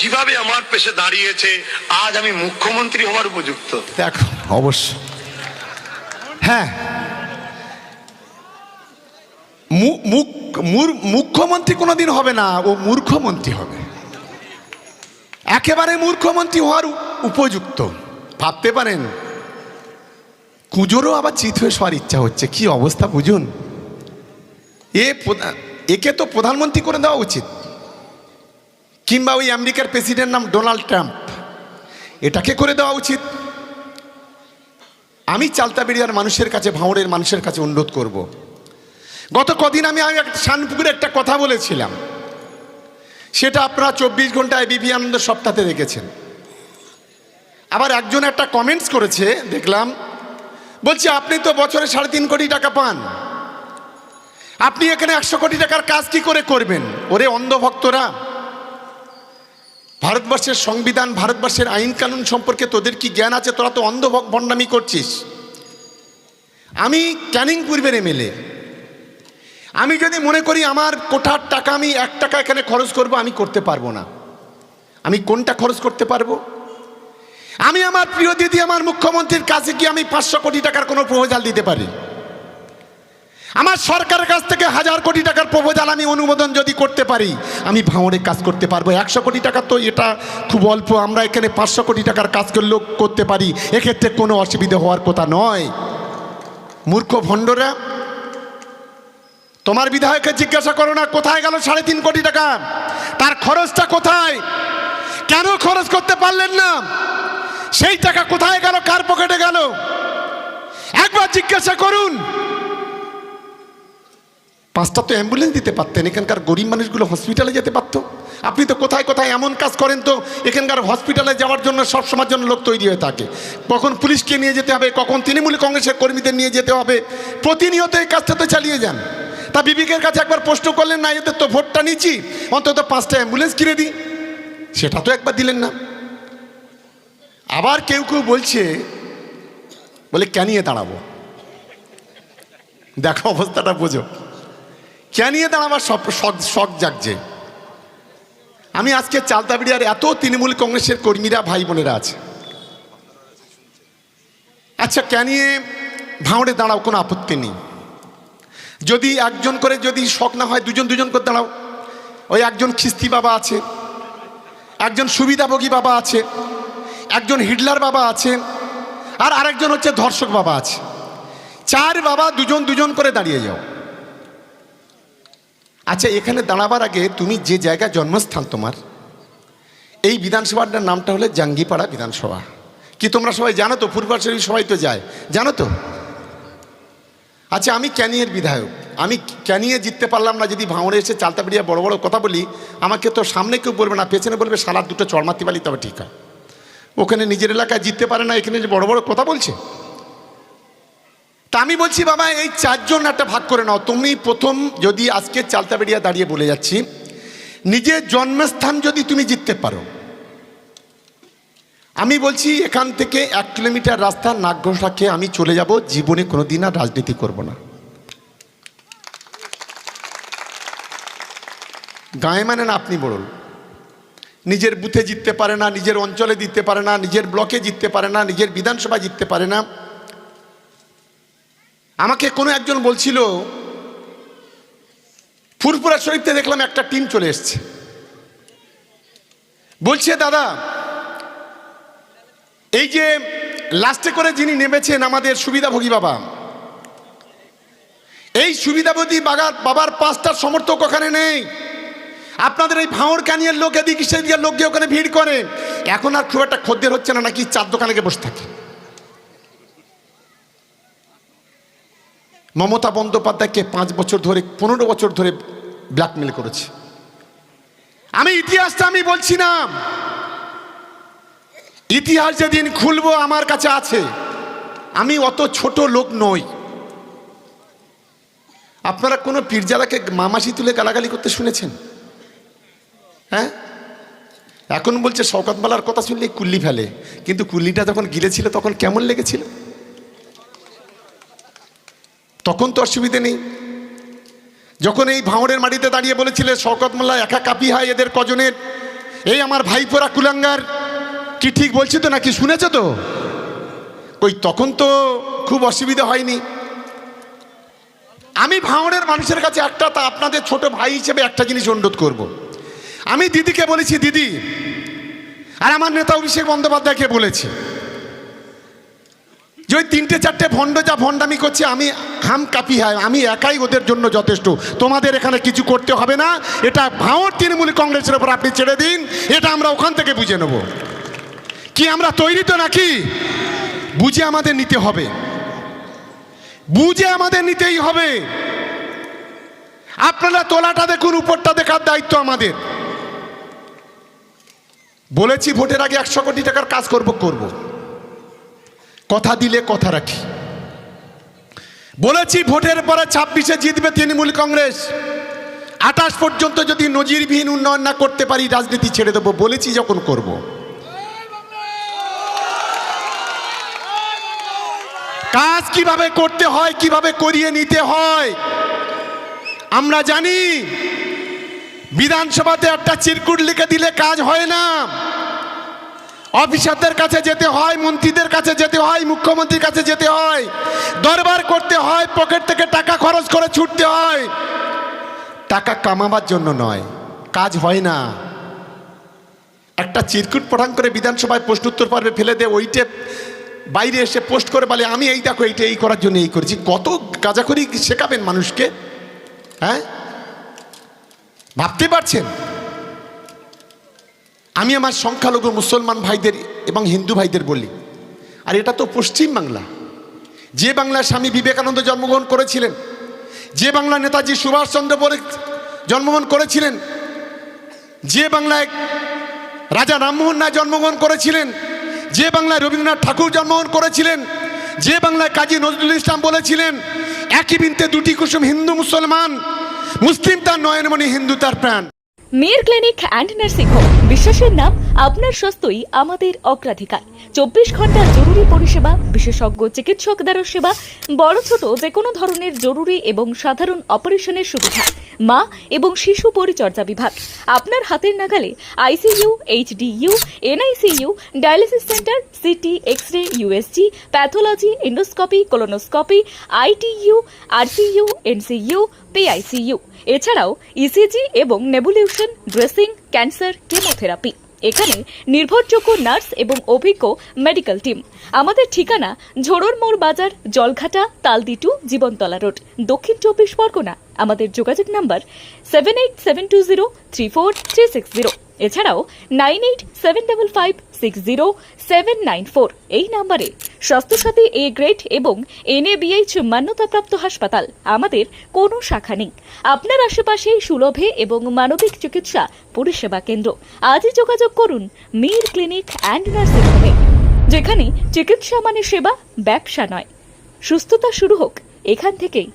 যেভাবে আমার পেশে দাঁড়িয়েছে, আজ আমি মুখ্যমন্ত্রী হওয়ার উপযুক্ত। দেখো অবশ্য হ্যাঁ। মুখ্যমন্ত্রী কোনোদিন হবে না, ও মূর্খমন্ত্রী হবে। একেবারে মূর্খমন্ত্রী হওয়ার উপযুক্ত। ভাবতে পারেন, কুজোরও আবার চিত হয়ে শোয়ার ইচ্ছা হচ্ছে। কি অবস্থা বুঝুন? এ একে তো প্রধানমন্ত্রী করে দেওয়া উচিত। কিংবা ওই আমেরিকার প্রেসিডেন্ট নাম ডোনাল্ড ট্রাম্প। এটাকে করে দেওয়া উচিত। আমি চালতাবেড়িয়ার মানুষের কাছে ভাঁড়ের মানুষের কাছে অনুরোধ করব। গত কদিন আমি আমি একটা শানপুকুরে একটা কথা বলেছিলাম। সেটা আপনারা চব্বিশ ঘন্টায় বিপি আনন্দ সপ্তাহে দেখেছেন। আবার একজন একটা কমেন্টস করেছে, দেখলাম। বলছে, আপনি তো বছরে সাড়ে তিন কোটি টাকা পান। আপনি এখানে একশো কোটি টাকার কাজ কি করে করবেন? ওরে অন্ধভক্তরা। ভারতবর্ষের সংবিধান, ভারতবর্ষের আইন কানুন সম্পর্কে তোদের কি জ্ঞান আছে? তোরা তো অন্ধ ভণ্ডামি করছিস। আমি ক্যানিং পূর্বের এমএলএ। আমি যদি মনে করি আমার কোঠার টাকা আমি এক টাকা এখানে খরচ করব, আমি করতে পারব না। আমি কোনটা খরচ করতে পারব? আমি আমার প্রিয় দিদি, আমার মুখ্যমন্ত্রীর কাছে কি আমি পাঁচশো কোটি টাকার কোনো প্রপোজাল দিতে পারি? আমার সরকারের কাছ থেকে হাজার কোটি টাকার প্রপোজাল আমি অনুমোদন যদি করতে পারি, আমি ভাঙড়ে কাজ করতে পারব। একশো কোটি টাকা তো এটা খুব অল্প, আমরা এখানে পাঁচশো কোটি টাকার কাজ করলেও করতে পারি। এক্ষেত্রে কোনো অসুবিধে হওয়ার কথা নয়। মূর্খ ভণ্ডরা, তোমার বিধায়ককে জিজ্ঞাসা করো না, কোথায় গেল সাড়ে তিন কোটি টাকা? তার খরচটা কোথায়? কেন খরচ করতে পারলেন না? সেই টাকা কোথায় গেল? কার পকেটে গেল? একবার জিজ্ঞাসা করুন। পাঁচটা তো অ্যাম্বুলেন্স দিতে পারতেন, এখানকার গরিব মানুষগুলো হসপিটালে যেতে পারতো। আপনি তো কোথায় কোথায় এমন কাজ করেন তো, এখানকার হসপিটালে যাওয়ার জন্য, সব সময়ের জন্য লোক তৈরি হয়ে থাকে। কখন পুলিশকে নিয়ে যেতে হবে, কখন তৃণমূল কংগ্রেসের কর্মীদের নিয়ে যেতে হবে, প্রতিনিয়ত এই কাজটা তো চালিয়ে যান। তা বিবেকের কাছে একবার প্রশ্ন করলেন, না, এদের তো ভোটটা নিচ্ছি, অন্তত পাঁচটা অ্যাম্বুলেন্স কিনে দিই। সেটা তো একবার দিলেন না। আবার কেউ কেউ বলছে, বলে ক্যানিয়ে দাঁড়াবো? দেখো অবস্থাটা বোঝো। দাঁড়াবার সব শখ শখ জাগছে? আমি আজকে চালতাবিড়িয়ার এত তৃণমূল কংগ্রেসের কর্মীরা, ভাই বোনেরা আছে। আচ্ছা ক্যানিয়ে ভাঁড়ে দাঁড়াও, কোনো আপত্তি নেই। যদি একজন করে যদি শখ না হয়, দুজন দুজন করে দাঁড়াও। ওই একজন খিস্তি বাবা আছে, একজন সুবিধাভোগী বাবা আছে, একজন হিটলার বাবা আছে, আর আরেকজন হচ্ছে ধর্ষক বাবা আছে। চার বাবা দুজন দুজন করে দাঁড়িয়ে যাও। আচ্ছা এখানে দাঁড়াবার আগে তুমি যে জায়গায় জন্মস্থান তোমার, এই বিধানসভাটার নামটা হলো জাঙ্গিপাড়া বিধানসভা। কি তোমরা সবাই জানো তো? পূর্বাচলী সবাই তো যায়। জানো তো? আচ্ছা আমি ক্যানিয়ের বিধায়ক। আমি ক্যানিয়ে জিততে পারলাম না, যদি ভাঙড়ে এসে চালতা বেরিয়ে বড় বড় কথা বলি, আমাকে তো সামনে কেউ বলবে না, পেছনে বলবে সালাদ দুটো চড়মাতি পালি তবে ঠিক হয়। ওখানে নিজের এলাকায় জিততে পারে না, এখানে যে বড় বড় কথা বলছে? তা আমি বলছি, বাবা, এই চারজন একটা ভাগ করে নাও। তুমি প্রথম যদি আজকে চালতা বেরিয়া দাঁড়িয়ে বলে যাচ্ছি, নিজের জন্মস্থান যদি তুমি জিততে পারো। আমি বলছি, এখান থেকে এক কিলোমিটার রাস্তা নাগঘোষা খেয়ে আমি চলে যাব, জীবনে কোনোদিন আর রাজনীতি করব না। গায়ে মানে না, আপনি বলুন। নিজের বুথে জিততে পারে না, নিজের অঞ্চলে জিততে পারে না, নিজের ব্লকে জিততে পারে না, নিজের বিধানসভা জিততে পারে না। আমাকে কোনো একজন বলছিল ফুরপুরা শরীফতে দেখলাম একটা টিম চলে এসছে। বলছে, দাদা, এই যে লাস্টে করে যিনি নেমেছেন আমাদের সুবিধাভোগী বাবা, এই সুবিধাভোগী বাগার বাবার পাঁচটার সমর্থক ওখানে নেই। আপনাদের এই ভাঁড় কানিয়ার লোক, এদিকে সেদিকে লোক গিয়ে ওখানে ভিড় করে। এখন আর খুব একটা খদ্দের হচ্ছে না, নাকি চার দোকানে বসে থাকে। মমতা বন্দ্যোপাধ্যায়কে পাঁচ বছর ধরে, পনেরো বছর ধরে ব্ল্যাকমেল করেছে। আমি ইতিহাসটা আমি বলছি না। ইতিহাস যেদিন খুলবো আমার কাছে আছে। আমি অত ছোট লোক নই। আপনারা কোনো পীরজাদাকে মামাসি তুলে গালাগালি করতে শুনেছেন? হ্যাঁ? এখন বলছে শওকতমালার কথা শুনলে কুল্লি ফেলে। কিন্তু কুল্লিটা যখন গিলেছিল তখন কেমন লেগেছিল? তখন তো অসুবিধে নেই। যখন এই ভাঁড়ের মাটিতে দাঁড়িয়ে বলেছিলে, শওকত মোল্লা একা কাপি হয় এদের কজনের? এই আমার ভাইপোরা কুলাঙ্গার। কি ঠিক বলছি তো নাকি শুনেছো তো? ওই তখন তো খুব অসুবিধা হয়নি। আমি ভাঙড়ের মানুষের কাছে একটা তা আপনাদের ছোট ভাই হিসেবে একটা জিনিস অনুরোধ করব। আমি দিদিকে বলেছি, দিদি, আর আমার নেতা অভিষেক বন্দ্যোপাধ্যায়কে বলেছি যে ওই তিনটে চারটে ভণ্ড যা ভণ্ডামি করছে, আমি হাম কাপি হয়, আমি একাই ওদের জন্য যথেষ্ট। তোমাদের এখানে কিছু করতে হবে না, এটা ভাঁড় তৃণমূল কংগ্রেসের ওপর আপনি ছেড়ে দিন, এটা আমরা ওখান থেকে বুঝে নেব। কি আমরা তৈরি তো নাকি? বুঝে আমাদের নিতে হবে। বুঝে আমাদের নিতেই হবে। আপনারা তোলাটা দেখুন, উপরটা দেখার দায়িত্ব আমাদের। বলেছি ভোটের আগে একশো কোটি টাকার কাজ করব করব। কথা দিলে কথা রাখি। বলেছি ভোটের পরে ছাব্বিশে জিতবে তৃণমূল কংগ্রেস। আঠাশ পর্যন্ত যদি নজিরবিহীন উন্নয়ন না করতে পারি, রাজনীতি ছেড়ে দেবো, বলেছি যখন করব। কাজ কীভাবে করতে হয়, কীভাবে করিয়ে নিতে হয়, আমরা জানি। বিধানসভাতে একটা চিরকুট লিখে দিলে কাজ হয় না। অফিসারদের কাছে যেতে হয়, মন্ত্রীদের কাছে যেতে হয়, মুখ্যমন্ত্রীর কাছে যেতে হয়। দরবার করতে হয়, পকেট থেকে টাকা খরচ করে ছুটতে হয়। টাকা কামাবার জন্য নয়, কাজ হয় না। একটা চিরকুট পঠান করে বিধানসভায় প্রশ্নোত্তর পর্বে ফেলে দে, ওইটে বাইরে এসে পোস্ট করে বলে, আমি এই দেখো, এইটা এই করার জন্য এই করেছি। কত গাজাখড়ি শেখাবেন মানুষকে হ্যাঁ? ভাবতে পারছেন? আমি আমার সংখ্যালঘু মুসলমান ভাইদের এবং হিন্দু ভাইদের বলি। আর এটা তো পশ্চিম বাংলা। যে বাংলায় স্বামী বিবেকানন্দ জন্মগ্রহণ করেছিলেন, যে বাংলা নেতাজি সুভাষচন্দ্র বোস জন্মগ্রহণ করেছিলেন, যে বাংলায় রাজা রামমোহন রায় জন্মগ্রহণ করেছিলেন, যে বাংলায় রবীন্দ্রনাথ ঠাকুর জন্মগ্রহণ করেছিলেন, যে বাংলায় কাজী নজরুল ইসলাম বলেছিলেন, একই বিনতে দুটি কুসুম হিন্দু মুসলমান, মুসলিম তার নয়নমণি, হিন্দু তার প্রাণ। মেয়ের ক্লিনিক অ্যান্ড নার্সিং হোম বিশ্বাসের নাম আপনার স্বাস্থ্যই আমাদের অগ্রাধিকার। চব্বিশ ঘণ্টা জরুরি পরিষেবা, বিশেষজ্ঞ চিকিৎসক দ্বারা সেবা, বড় ছোট যে কোনো ধরনের জরুরি এবং সাধারণ অপারেশনের সুবিধা, মা এবং শিশু পরিচর্যা বিভাগ। আপনার হাতের নাগালে ICU, HDU, NICU, dialysis centre, CT X ray USG, pathology, endoscopy, colonoscopy, ITU, RCU, NCU, PICU. এছাড়াও ইসিজি এবং নেবুলিউশন ড্রেসিং, ক্যান্সার, কেমোথেরাপি। এখানে নির্ভরযোগ্য নার্স এবং অভিজ্ঞ মেডিকেল টিম। আমাদের ঠিকানা ঝোড়র মোড় বাজার, জলঘাটা, তালদিটু, জীবনতলা রোড, দক্ষিণ চব্বিশ পরগনা। আমাদের যোগাযোগ number seven eight seven two zero three four three six zero এছাড়াও nine eight seven double five six zero seven nine four এই নাম্বারে স্বাস্থ্যসাথী এ গ্রেড এবং এনএবিএইচ মান্যতাপ্রাপ্ত হাসপাতাল আমাদের কোনো শাখা নেই। আপনার আশেপাশে সুলভে এবং মানবিক চিকিৎসা পরিষেবা কেন্দ্র। আজই যোগাযোগ করুন মীর ক্লিনিক অ্যান্ড নার্সিং হোমে, যেখানে চিকিৎসা মানে সেবা, ব্যবসা নয়। সুস্থতা শুরু হোক এখান থেকেই।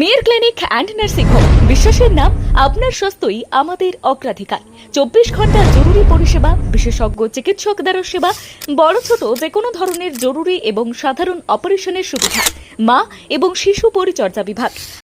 মেয়ের ক্লিনিক অ্যান্ড নার্সিং হোম বিশ্বাসের নাম আপনার স্বাস্থ্যই আমাদের অগ্রাধিকার। চব্বিশ ঘণ্টা জরুরি পরিষেবা, বিশেষজ্ঞ চিকিৎসক দ্বারা সেবা, বড় ছোট যে কোনো ধরনের জরুরি এবং সাধারণ অপারেশনের সুবিধা, মা এবং শিশু পরিচর্যা বিভাগ।